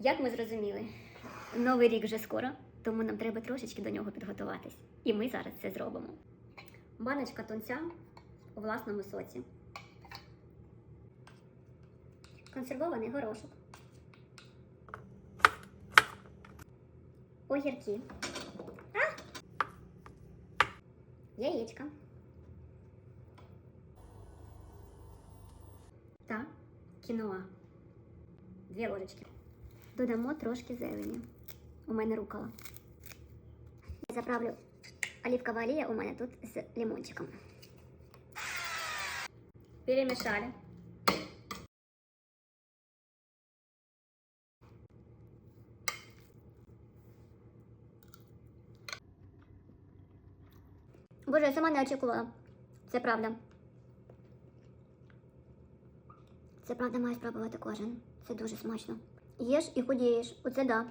Як ми зрозуміли, новий рік вже скоро, тому нам треба трошечки до нього підготуватись. І ми зараз це зробимо. Баночка тунця у власному соці. Консервований горошок. Огірки. А! Яєчка. Та кіноа. Дві ложечки. Додамо трошки зелені. У мене рукола. Заправлю оливкова олія у мене тут з лимончиком. Перемішали. Боже, я сама не очікувала. Це правда. Це правда має спробувати кожен. Це дуже смачно. Їж і худієш. Оце да.